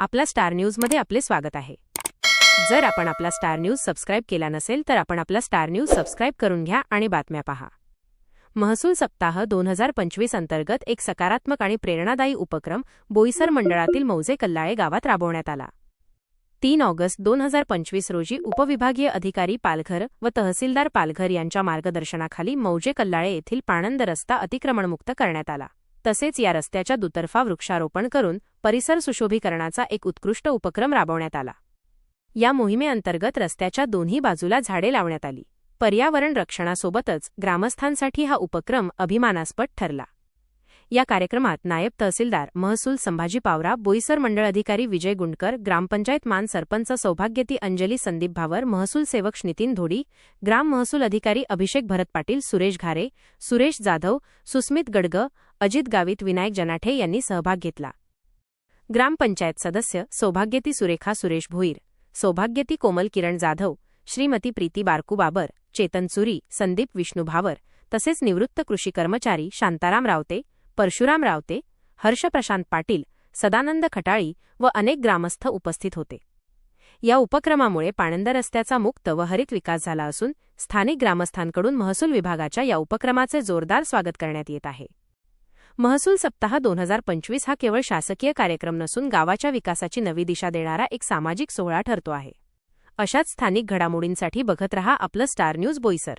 आपला स्टार न्यूजमध्ये आपले स्वागत आहे. जर आपण आपला स्टार न्यूज सबस्क्राईब केला नसेल तर आपण आपला स्टार न्यूज सबस्क्राईब करून घ्या आणि बातम्या पहा. महसूल सप्ताह दोन हजार पंचवीस अंतर्गत एक सकारात्मक आणि प्रेरणादायी उपक्रम बोईसर मंडळातील मौजे कल्लाळे गावात राबवण्यात आला. तीन ऑगस्ट दोन हजार पंचवीस रोजी उपविभागीय अधिकारी पालघर व तहसीलदार पालघर यांच्या मार्गदर्शनाखाली मौजे कल्लाळे येथील पाणंद रस्ता अतिक्रमणमुक्त करण्यात आला. तसेच या रस्त्याच्या दुतर्फा वृक्षारोपण करून परिसर सुशोभीकरणाचा एक उत्कृष्ट उपक्रम राबवण्यात आला. या मोहिमेअंतर्गत रस्त्याच्या दोन्ही बाजूला झाडे लावण्यात आली. पर्यावरण रक्षणासोबतच ग्रामस्थांसाठी हा उपक्रम अभिमानास्पद ठरला. या कार्यक्रमात नायब तहसीलदार महसूल संभाजी पावरा बोईसर मंडळ अधिकारी विजय गुंडकर ग्रामपंचायत मान सरपंच सौभाग्यती अंजली संदीप भावर महसूल सेवक नितीन धोडी ग्राम महसूल अधिकारी अभिषेक भरत पाटील सुरेश घारे सुरेश जाधव सुस्मित गडग अजित गावित विनायक जनाठे यांनी सहभाग घेतला. ग्रामपंचायत सदस्य सौभाग्यती सुरेखा सुरेश भोईर सौभाग्यती कोमल किरण जाधव श्रीमती प्रीती बारकू बाबर चेतन चुरी संदीप विष्णू भावर तसेच निवृत्त कृषी कर्मचारी शांताराम रावते परशुराम रावते हर्ष प्रशांत पाटील सदानंद खटाळी व अनेक ग्रामस्थ उपस्थित होते. या उपक्रमामुळे पाणंद रस्त्याचा मुक्त व हरित विकास झाला असून स्थानिक ग्रामस्थांकडून महसूल विभागाच्या या उपक्रमाचे जोरदार स्वागत करण्यात येत आहे. महसूल सप्ताह दोन हजार पंचवीस हा केवळ शासकीय कार्यक्रम नसून गावाच्या विकासाची नवी दिशा देणारा एक सामाजिक सोहळा ठरतो आहे. अशाच स्थानिक घडामोडींसाठी बघत रहा आपलं स्टार न्यूज बोईसर.